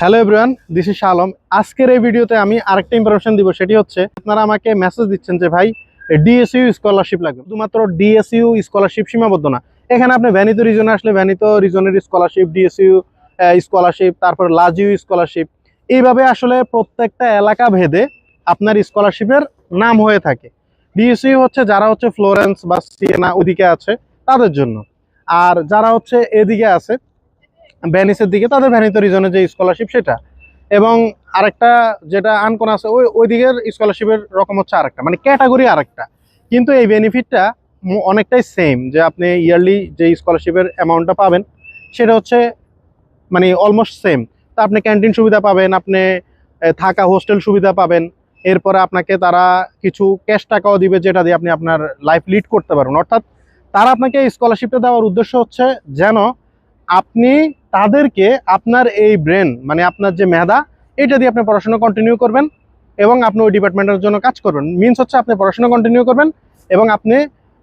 Hello everyone this is Alam আজকের এই ভিডিওতে আমি আরেকটা ইনফরমেশন দিব, সেটি হচ্ছে আপনারা আমাকে মেসেজ দিচ্ছেন যে, ভাই ডিএসইউ স্কলারশিপ লাগবে। শুধুমাত্র ডিএসইউ স্কলারশিপ সীমাবদ্ধ না। এখানে আপনি ভ্যানিত রিজনে আসলে ভ্যানিত রিজনের স্কলারশিপ ডিএসইউ স্কলারশিপ তারপর লাজিউ স্কলারশিপ এইভাবে আসলে প্রত্যেকটা এলাকা ভেদে আপনার স্কলারশিপের নাম হয়ে থাকে। ডিএসইউ হচ্ছে যারা হচ্ছে ফ্লোরেন্স বা সিয়েনা ওদিকে আছে, তাদের জন্য। আর যারা হচ্ছে এদিকে আছে ভ্যানিসের দিকে, তাদের ভ্যানিত রিজনের যে স্কলারশিপ সেটা। এবং আরেকটা যেটা আনকোন আছে, ওই ওই দিকের স্কলারশিপের রকম হচ্ছে আরেকটা মানে ক্যাটাগরি আরেকটা। কিন্তু এই বেনিফিটটা অনেকটাই সেম যে আপনি ইয়ারলি যে স্কলারশিপের অ্যামাউন্টটা পাবেন, সেটা হচ্ছে মানে অলমোস্ট সেম তা আপনি ক্যান্টিন সুবিধা পাবেন, আপনি থাকা হোস্টেল সুবিধা পাবেন। এরপরে আপনাকে তারা কিছু ক্যাশ টাকাও দিবে, যেটা দিয়ে আপনি আপনার লাইফ লিড করতে পারবেন। অর্থাৎ তারা আপনাকে স্কলারশিপটা দেওয়ার উদ্দেশ্য হচ্ছে যেন আপনি তাদেরকে আপনার এই ব্রেন মানে আপনার যে মেধা, এটা দিয়ে আপনি পড়াশোনা কন্টিনিউ করবেন এবং আপনি ওই ডিপার্টমেন্টের জন্য কাজ করবেন। মিনস হচ্ছে আপনি পড়াশোনা কন্টিনিউ করবেন এবং আপনি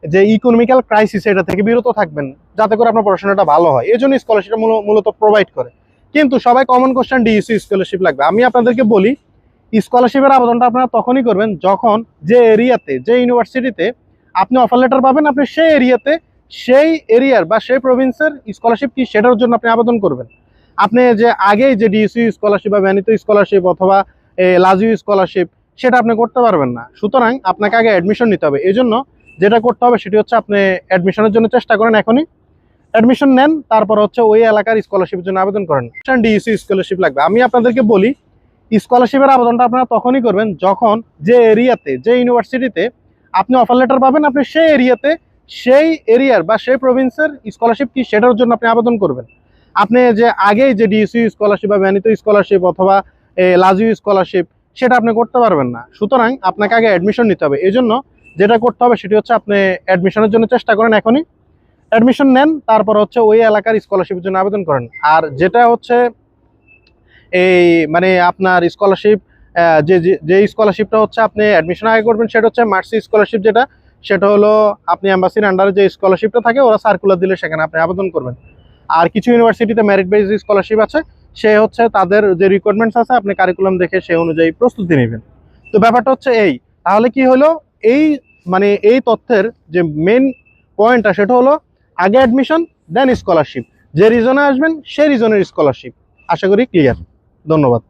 যে ইকোনমিক্যাল ক্রাইসিস এটা থেকে বিরত থাকবেন, যাতে করে আপনার পড়াশোনাটা ভালো হয়। এই জন্য স্কলারশিপ মূলত প্রোভাইড করে। কিন্তু সবাই কমন কোশ্চেন ডিইসি স্কলারশিপ লাগবে। আমি আপনাদেরকে বলি স্কলারশিপের আবেদনটা আপনারা তখনই করবেন যখন যে এরিয়াতে যে ইউনিভার্সিটিতে আপনি অফার লেটার পাবেন, আপনি সেই এরিয়াতে সেই এরিয়ার বা সেই প্রভিন্সের স্কলারশিপ কি সেটার জন্য আপনি আবেদন করবেন? আপনি যে আগেই যে ডিএসইউ স্কলারশিপ বা ভ্যানিত স্কলারশিপ অথবা লাজিউ স্কলারশিপ সেটা আপনি করতে পারবেন না। সুতরাং আপনাকে আগে অ্যাডমিশন নিতে হবে। এই জন্য যেটা করতে হবে সেটি হচ্ছে আপনি অ্যাডমিশনের জন্য চেষ্টা করেন এখনই। অ্যাডমিশন নেন, তারপর হচ্ছে ওই এলাকার স্কলারশিপের জন্য আবেদন করেন। ডিএসইউ স্কলারশিপ লাগবে। আমি আপনাদেরকে বলি স্কলারশিপের আবেদনটা আপনারা তখনই করবেন যখন যে এরিয়াতে, যে ইউনিভার্সিটিতে আপনি অফার লেটার পাবেন, আপনি সেই এরিয়াতে সেই এরিয়ার বা সেই প্রভিন্সের স্কলারশিপ কি সেটার জন্য আপনি আবেদন করবেন? আপনি যে আগেই যে ডিএসইউ স্কলারশিপ বা ভ্যানিত স্কলারশিপ অথবা লাজিউ স্কলারশিপ সেটা আপনি করতে পারবেন না। সুতরাং আপনাকে আগে অ্যাডমিশন নিতে হবে। এই জন্য যেটা করতে হবে সেটি হচ্ছে আপনি অ্যাডমিশনের জন্য চেষ্টা করেন এখনই। অ্যাডমিশন নেন, তারপর হচ্ছে ওই এলাকার স্কলারশিপের জন্য আবেদন করেন। আর যেটা হচ্ছে, এই মানে আপনার স্কলারশিপ যে- যে স্কলারশিপটা হচ্ছে আপনি অ্যাডমিশন আগে করবেন, সেটা হচ্ছে মার্সি স্কলারশিপ যেটা সেটা হলো আপনি অ্যাম্বাসির আন্ডারে যে স্কলারশিপটা থাকে, ওরা সার্কুলার দিলে সেখানে আপনি আবেদন করবেন। আর কিছু ইউনিভার্সিটিতে মেরিট বেস স্কলারশিপ আছে, সে হচ্ছে তাদের যে রিকোয়ারমেন্টস আছে, আপনি কারিকুলাম দেখে সেই অনুযায়ী প্রস্তুতি নেবেন। তো ব্যাপারটা হচ্ছে এই, তাহলে কি হলো? এই মানে এই তথ্যের যে মেন পয়েন্টটা সেটা হলো আগে অ্যাডমিশন দেন স্কলারশিপ যে রিজনে আসবেন সেই রিজনের স্কলারশিপ আশা করি ক্লিয়ার ধন্যবাদ।